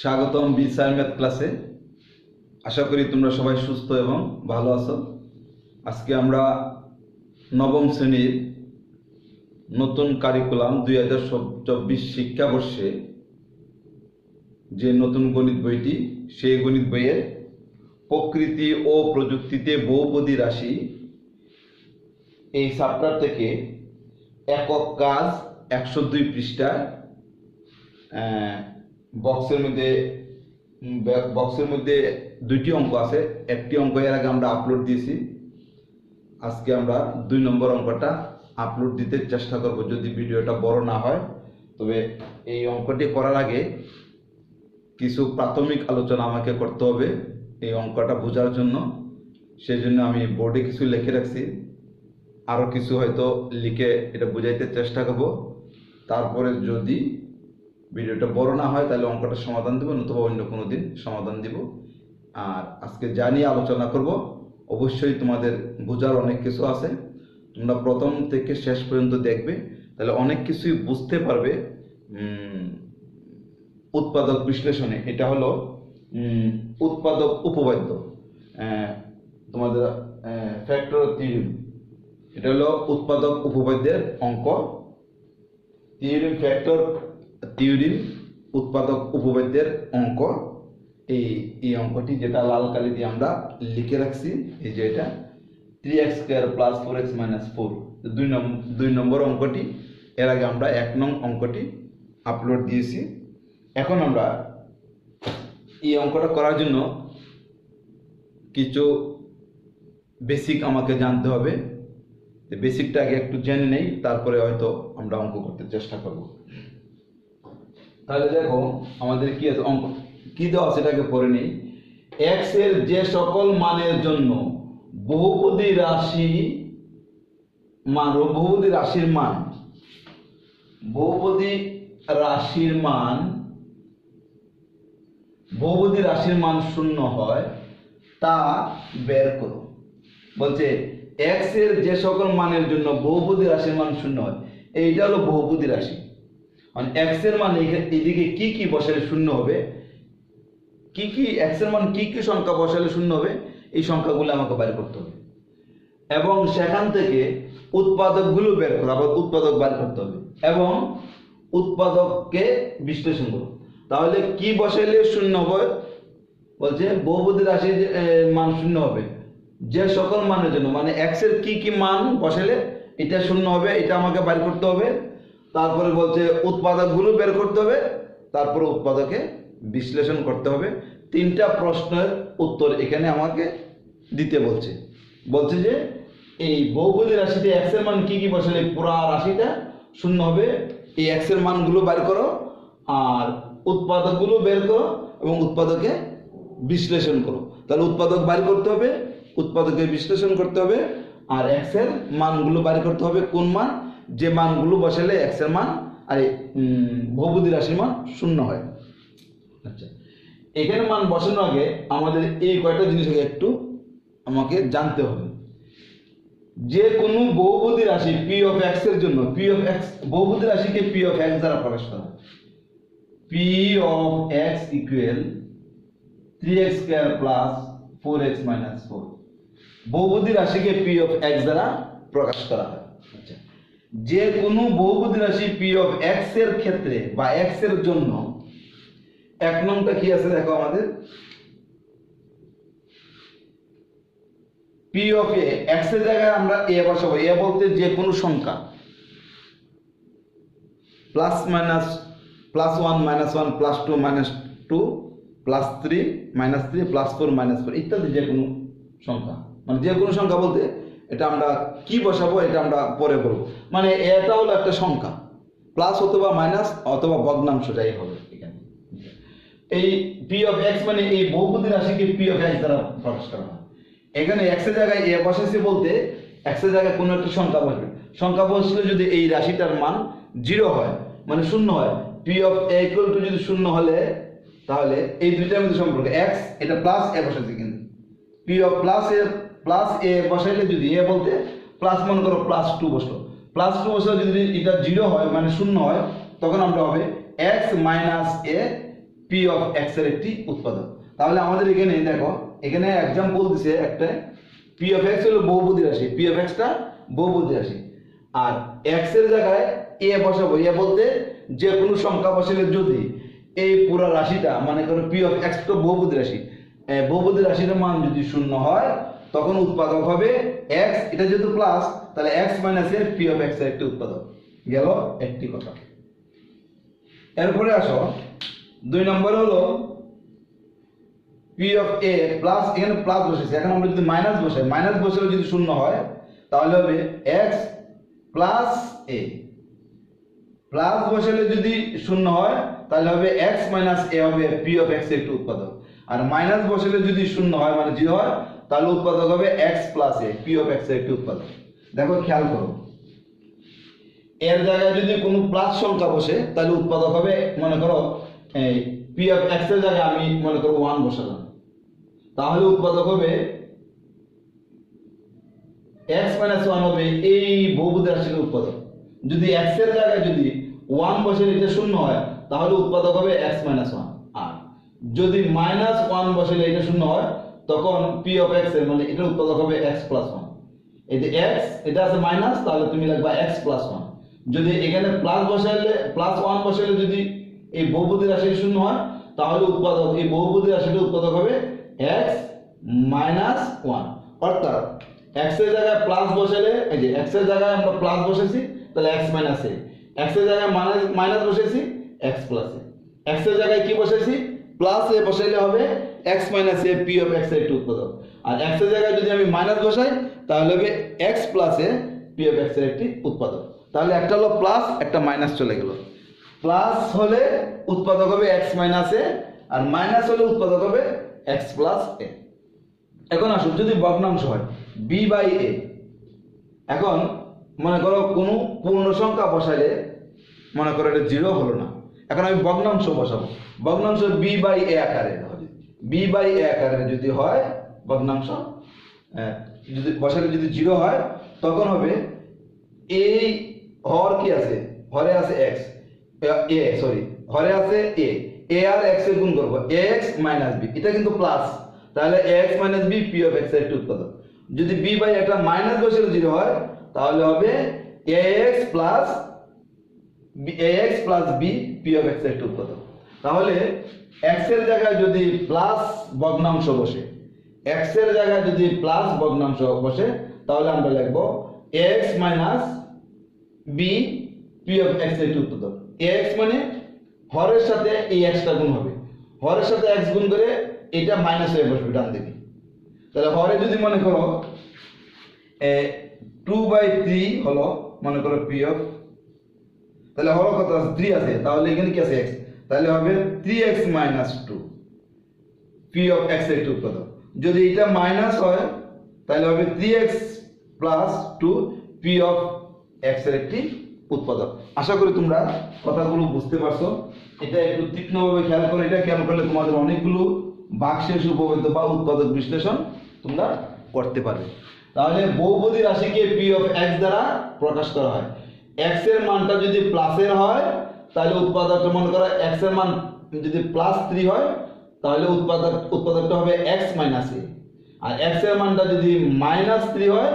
স্বাগতম B math ক্লাসে। আশা করি তোমরা সবাই সুস্থ এবং ভালো আছো। আজকে আমরা নবম শ্রেণির নতুন কারিকুলাম দুই হাজার চব্বিশ শিক্ষাবর্ষে যে নতুন গণিত বইটি, সেই গণিত বইয়ের প্রকৃতি ও প্রযুক্তিতে বহুপদী রাশি এই চ্যাপ্টার থেকে একক কাজ একশো দুই পৃষ্ঠায় বক্সের মধ্যে বক্সের মধ্যে দুইটি অঙ্ক আছে। একটি অঙ্ক এর আগে আমরা আপলোড দিয়েছি। আজকে আমরা দুই নম্বর অঙ্কটা আপলোড দিতে চেষ্টা করব যদি ভিডিওটা বড় না হয়। তবে এই অঙ্কটি করার আগে কিছু প্রাথমিক আলোচনা আমাকে করতে হবে এই অঙ্কটা বোঝার জন্য। সেই জন্য আমি বোর্ডে কিছু লিখে রাখছি। আরও কিছু হয়তো লিখে এটা বোঝাইতে চেষ্টা করব। তারপরে যদি ভিডিওটা বড় না হয়, তাহলে অঙ্কটা সমাধান দেবো, নতুবা অন্য কোনো দিন সমাধান দিব। আর আজকে যা নিয়ে আলোচনা করব, অবশ্যই তোমাদের বোঝার অনেক কিছু আছে। তোমরা প্রথম থেকে শেষ পর্যন্ত দেখবে, তাহলে অনেক কিছুই বুঝতে পারবে উৎপাদক বিশ্লেষণে। এটা হলো উৎপাদক উপবাদ্য তোমাদের ফ্যাক্টর থিওরি এটা হলো উৎপাদক উপবাদ্যের অঙ্ক। থিওরিম ফ্যাক্টর থিওরিম উৎপাদক উপবাদ্যের অঙ্ক। এই এই অঙ্কটি যেটা লাল কালি দিয়ে আমরা লিখে রাখছি, এই যে এটা three x square plus four x minus four দুই নম্বর দুই নম্বর অঙ্কটি, এর আগে আমরা এক নং অঙ্কটি আপলোড দিয়েছি। এখন আমরা এই অঙ্কটা করার জন্য কিছু বেসিক আমাকে জানতে হবে। বেসিকটা আগে একটু জেনে নেই, তারপরে হয়তো আমরা অঙ্ক করতে চেষ্টা করব। তাহলে দেখো আমাদের কি আছে, অঙ্ক। কি দেওয়া সেটাকে পড়ে নেই। এক্সের যে সকল মানের জন্য বহুপদী রাশি মান, বহুপদী রাশির মান, বহুপদী রাশির মান, বহুপদী রাশির মান শূন্য হয়, তা বের করো। বলছে এক্সের যে সকল মানের জন্য বহুপদী রাশির মান শূন্য হয়, এইটা হলো বহুপদী রাশি। মানে এক্সের মান এইদিকে কি কি বসালে শূন্য হবে? কি কি এক্সের মান কি কি সংখ্যা বসালে শূন্য হবে? এই সংখ্যাগুলো আমাকে বের করতে হবে। এবং সেখান থেকে উৎপাদকগুলো বের করো আবার উৎপাদক বের করতে হবে। এবং উৎপাদককে বিশ্লেষণ করো তাহলে কি বসাইলে শূন্য হবে? বলছে বহুপদী রাশির মান শূন্য হবে। যে সকল মানের জন্য মানে এক্সের কি কি মান বসালে এটা শূন্য হবে, এটা আমাকে বের করতে হবে। তারপরে বলছে উৎপাদকগুলো বের করতে হবে, তারপরে উৎপাদকে বিশ্লেষণ করতে হবে। তিনটা প্রশ্নের উত্তর এখানে আমাকে দিতে বলছে। বলছে যে, এই বহুপদী রাশিতে এক্সের মান কি কি বসালে পুরা রাশিটা শূন্য হবে। এই এক্সের মানগুলো বের করো আর উৎপাদকগুলো বের করো এবং উৎপাদকে বিশ্লেষণ করো। তাহলে উৎপাদক বাড়ি করতে হবে, উৎপাদকে বিশ্লেষণ করতে হবে আর এক্সের মানগুলো বাড়ি করতে হবে। কোন মান? যে মানগুলো বসালে এক্সের মান আর বহুপদী রাশির মান শূন্য হয়। আচ্ছা। এখানে মান বসানোর আগে আমাদের এই কয়টা জিনিস একটু আমাকে জানতে হবে। যে কোনো বহুপদী রাশি পি অফ এক্সের জন্য পি অফ এক্স বহুপদী রাশিকে পি অফ এক্স দ্বারা প্রকাশ করা p of x equal three x square plus four x minus four বহুপদী রাশিকে পি অফ এক্স দ্বারা প্রকাশ করা হয়। যে কোনো বহুপদী রাশি পি অফ এক্সের ক্ষেত্রে বা এক্সের জন্য, এক নম্বরটা কি আছে দেখো আমাদের? পি অফ এ এক্সের জায়গায় আমরা এ বসাবো। এ বলতে যে কোনো সংখ্যা। Plus minus plus one minus one plus two minus two plus three minus three plus four minus four ইত্যাদি যে কোনো সংখ্যা। মানে যে কোনো সংখ্যা বলতে এটা আমরা কি বসাবো, এটা আমরা পরে বলব। মানে এটা হলো একটা সংখ্যা। প্লাস অথবা মাইনাস অথবা ভগ্নাংশ যাই হবে এই পি অফ এক্স মানে এই বহুপদী রাশিকে পি অফ এক্স দ্বারা প্রকাশ করা হয়। এখানে এক্সের জায়গায় এ বসেছে বলতে এক্সের জায়গায় কোনো একটা সংখ্যা বসবে। সংখ্যা বসলে যদি এই রাশিটার মান জিরো হয় মানে শূন্য হয় p of a equal to যদি শূন্য হলে, তাহলে এই দুইটার মধ্যে সম্পর্ক। এক্স এটা প্লাস এ বসেছে কিন্তু। P of plus a plus a বসাইলে যদি এ বলতে প্লাস মনে করো প্লাস টু বসল। প্লাস টু বসলে যদি এটা জিরো হয় মানে শূন্য হয়, তখন আমরা হবে x minus a p of এক্সের একটি উৎপাদক। তাহলে আমাদের এখানে দেখো, এখানে এক্সাম্পল দিছে একটা পি অফ এক্স হলো বহুপদী রাশি। পি অফ এক্সটা বহুপদী রাশি। আর এক্সের জায়গায় এ বসাবো। এ বলতে যে কোনো সংখ্যা বসালে যদি এই পুরো রাশিটা মানে করো পি অফ এক্স তো বহুপদী রাশি। বহুপদী রাশির মান যদি শূন্য হয় তখন উৎপাদক হবে এক্স এটা যেহেতু প্লাস তাহলে এক্স মাইনাস এর পি অফ এক্সের একটি উৎপাদক। গেল একটি কথা। এরপরে আসো। দুই নম্বর হলো পি অফ এ প্লাস এখানে প্লাস বসেছে। এখন আমরা যদি মাইনাস বসাই মাইনাস বসালে যদি শূন্য হয়, তাহলে হবে এক্স প্লাস এ প্লাস বসালে যদি শূন্য হয়, তাহলে হবে এক্স মাইনাস এ হবে পি অফ এক্স একটি উৎপাদক। আর মাইনাস বসালে যদি শূন্য হয় মানে জিরো হয় তাহলে উৎপাদক হবে x plus a p of x একটি উৎপাদক। দেখো, খেয়াল করো। এর জায়গায় যদি কোনো প্লাস সংখ্যা বসে, তাহলে উৎপাদক হবে, মনে করো পি অফ এক্সের জায়গায় আমি মনে করো ওয়ান বসালাম। তাহলে উৎপাদক হবে এক্স মাইনাস ওয়ান হবে এই বহুপদী রাশির উৎপাদক। যদি এক্সের জায়গায় যদি ওয়ান বসে এটা শূন্য হয়, তাহলে উৎপাদক হবে এক্স মাইনাস ওয়ান আর যদি মাইনাস ওয়ান বসে এটা শূন্য হয় তখন পি অফ এক্সের মানে এটার উৎপাদক হবে এক্স প্লাস ওয়ান এই যে এক্স এটা আছে মাইনাস তাহলে তুমি লিখবা এক্স প্লাস ওয়ান যদি এখানে প্লাস বসাইলে প্লাস ওয়ান বসাইলে যদি এই বহুপদী রাশি শূন্য হয়, তাহলে উৎপাদক, এই বহুপদী রাশির উৎপাদক হবে এক্স মাইনাস ওয়ান অর্থাৎ এক্সের জায়গায় প্লাস বসাইলে, এই যে এক্সের জায়গায় আমরা প্লাস বসেছি, তাহলে এক্স মাইনাস এ এক্সের জায়গায় মাইনাস মাইনাস বসেছি এক্স প্লাস এ এক্সের জায়গায় কি বসেছি? প্লাস এ বসাইলে হবে x minus a p of এক্সের একটি উৎপাদক। আর এক্সের জায়গায় যদি আমি মাইনাস বসাই, তাহলে হবে x plus a p of এক্সের একটি উৎপাদক। তাহলে একটা হলো প্লাস একটা মাইনাস চলে গেল। প্লাস হলে উৎপাদক হবে এক্স মাইনাস এ আর মাইনাস হলে উৎপাদক হবে এক্স প্লাস এ এখন আসুন, যদি ভগ্নাংশ হয় বি বাই এ এখন মনে করো কোনো পূর্ণ সংখ্যা বসাইলে, মনে করো এটা জিরো হলো না। এখন আমি ভগ্নাংশ বসাবো। ভগ্নাংশ বি বাই এ আকারে। বি বাই এ আকারে যদি হয় ভগ্নাংশ যদি বসালে যদি জিরো হয়, তখন হবে এই হর কি আছে? হরে আছে এক্স এ সরি হরে আছে এ এ আর এক্সের গুণ করব এ এক্স মাইনাস বি এটা কিন্তু প্লাস তাহলে x minus b p of এক্সের একটি উৎপাদক। যদি বি বাই একটা মাইনাস বসে জিরো হয়, তাহলে হবে a x plus a x plus b p of এক্সের একটি উৎপাদক। তাহলে এক্সের জায়গায় যদি প্লাস ভগ্নাংশ বসে এক্সের জায়গায় যদি প্লাস ভগ্নাংশ বসে, তাহলে আমরা লিখব x minus b p of এক্সের উৎপাদক। এক্স মানে হরের সাথে এই এক্সটা গুণ হবে। হরের সাথে এক্স গুণ করে এটা মাইনাস হয়ে বসবে ডান দিকে। তাহলে হরে যদি মনে করো টু বাই থ্রি হলো, মনে করো পি অফ তাহলে হলো কত থ্রি আছে। তাহলে এখানে কি আছে? এক্স তাহলে হবে three x minus two p of x একটি উৎপাদক যদি এটা মাইনাস হয়, তাহলে হবে three x plus two p of এক্সের একটি উৎপাদক। আশা করি তোমরা কথাগুলো বুঝতে পারছ। এটা একটু তীক্ষ্ণভাবে খেয়াল করে এটা খেয়াল করলে তোমাদের অনেকগুলো বাক্সের উপপাদ্য বা উৎপাদক বিশ্লেষণ তোমরা করতে পারবে। তাহলে বহুপদী রাশিকে পি অফ এক্স দ্বারা প্রকাশ করা হয়। এক্সের মানটা যদি প্লাসের হয় তাহলে উৎপাদকটা মনে করো এক্সের মান যদি প্লাস থ্রি হয়, তাহলে উৎপাদক, উৎপাদকটা হবে এক্স মাইনাস এ আর এক্সের মানটা যদি মাইনাস থ্রি হয়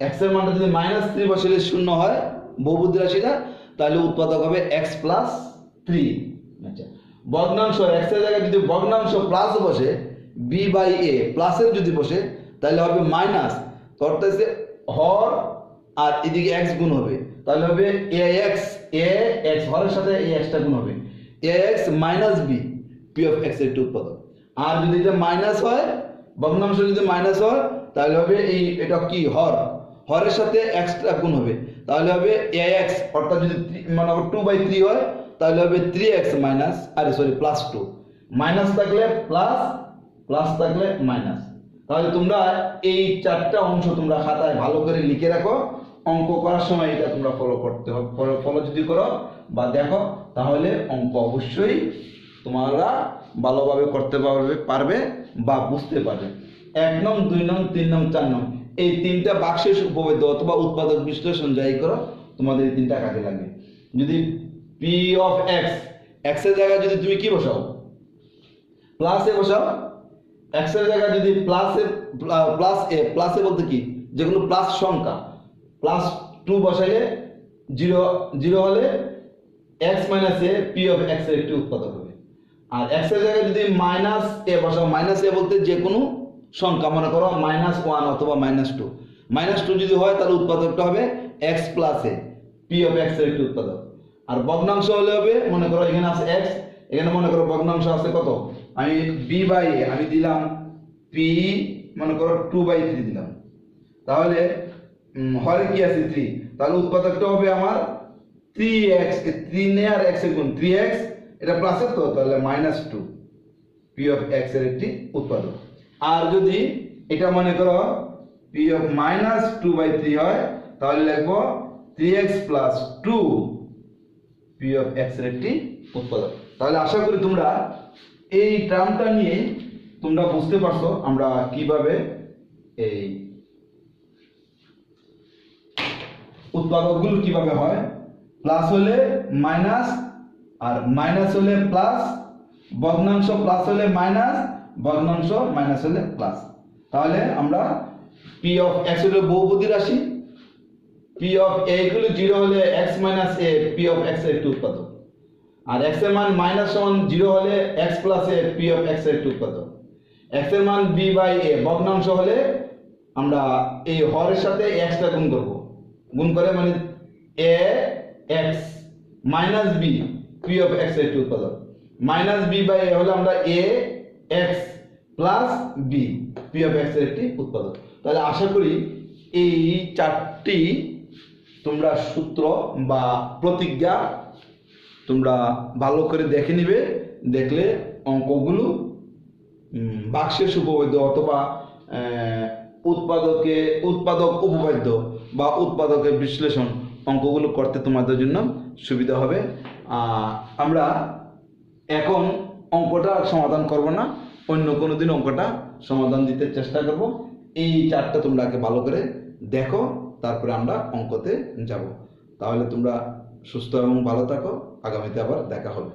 এক্সের মানটা যদি মাইনাস থ্রি বসালে শূন্য হয়, বহুবুদ্ধি রাশিটা, তাহলে উৎপাদক হবে এক্স প্লাস থ্রি আচ্ছা ভগ্নাংশ এক্সের জায়গায় যদি ভগ্নাংশ প্লাস বসে বি বাই এ প্লাসের যদি বসে, তাহলে হবে মাইনাস অর্থাৎ হর আর এদিকে এক্স গুণ হবে। তাহলে হবে এ এক্স এ এক্স হরের সাথে এ এক্সটা গুণ হবে। A x minus b p of এক্সের একটি উৎপাদক। আর যদি এটা মাইনাস হয়, ভগ্নাংশ যদি মাইনাস হয়, তাহলে হবে এই, এটা কি? হর। হরের সাথে এক্সট্রা গুণ হবে। তাহলে হবে এ এক্স অর্থাৎ যদি মানে টু বাই থ্রি হয়, তাহলে হবে থ্রি এক্স মাইনাস আরে সরি প্লাস টু মাইনাস থাকলে প্লাস প্লাস থাকলে মাইনাস তাহলে তোমরা এই চারটা অংশ তোমরা খাতায় ভালো করে লিখে রাখো। অঙ্ক করার সময় এটা তোমরা ফলো করতে হবে। ফলো যদি করো বা দেখো, তাহলে অঙ্ক অবশ্যই তোমরা ভালোভাবে করতে পারবে পারবে বা বুঝতে পারবে। এক নং, দুই নং, তিন নং, চার নং, এই তিনটা বাক্সের উপবেদ্য অথবা উৎপাদক বিশ্লেষণ যাই করো, তোমাদের এই তিনটা কাজে লাগবে। যদি পি অফ এক্স এক্সের জায়গায় যদি তুমি কি বসাও? প্লাসে বসাও। এক্সের জায়গায় যদি প্লাসে প্লাস এ প্লাসে বলতে কি? যেগুলো প্লাস সংখ্যা। প্লাস টু বসাইলে জিরো জিরো হলে x minus a p of এক্সের একটি উৎপাদক হবে। আর এক্সের জায়গায় যদি মাইনাস এ বসাও মাইনাস এ বলতে যে কোনো সংখ্যা, মনে করো মাইনাস ওয়ান অথবা মাইনাস টু মাইনাস টু যদি হয়, তাহলে উৎপাদকটা হবে x plus a p of এক্সের একটি উৎপাদক। আর ভগ্নাংশ হলে হবে, মনে করো এখানে আছে এক্স এখানে মনে করো ভগ্নাংশ আছে কত? আমি বি বাই এ আমি দিলাম পি মনে করো টু বাই থ্রি দিলাম। তাহলে হরে কি আছে থ্রি তাহলে উৎপাদকটা হবে আমার থ্রি এক্স থ্রি নে আর এর গুণ। থ্রি এক্স এটা প্লাসের তো, তাহলে মাইনাস টু পি অফ এক্সের একটি উৎপাদক। আর যদি এটা মনে করো p of minus two by three হয়, তাহলে লিখব three x plus two p of এক্সের একটি উৎপাদক। তাহলে আশা করি তোমরা এই টার্মটা নিয়ে তোমরা বুঝতে পারছ আমরা কীভাবে এই উৎপাদকগুলো কীভাবে হয়? প্লাস হলে মাইনাস আর মাইনাস হলে প্লাস ভগ্নাংশ প্লাস হলে মাইনাস ভগ্নাংশ মাইনাস হলে প্লাস তাহলে আমরা পি অফ এক্স হলে বহুপদী রাশি p of a equal zero হলে x minus a p of এক্সের একটি উৎপাদক। আর এক্সের মান মাইনাস সমান জিরো হলে x plus a p of এক্সের একটি উৎপাদক। এক্সের মান বি বাই এ ভগ্নাংশ হলে আমরা এই হরের সাথে এক্সটা গুণ করব। গুণ করে মানে a x minus b p of এক্সের উৎপাদক। মাইনাস বি বাই এ হলে আমরা a x plus b p of এক্সের একটি উৎপাদক। তাহলে আশা করি এই চারটি তোমরা সূত্র বা প্রতিজ্ঞা তোমরা ভালো করে দেখে নিবে, দেখলে অঙ্কগুলো বাক্সের উপবাদ্য অথবা উৎপাদকে, উৎপাদক উপবাদ্য বা উৎপাদকের বিশ্লেষণ অঙ্কগুলো করতে তোমাদের জন্য সুবিধা হবে। আমরা এখন অঙ্কটা সমাধান করব না, অন্য কোনো দিন অঙ্কটা সমাধান দিতে চেষ্টা করব। এই চারটা তোমরা আগে ভালো করে দেখো, তারপরে আমরা অঙ্কতে যাব। তাহলে তোমরা সুস্থ এবং ভালো থাকো, আগামীতে আবার দেখা হবে।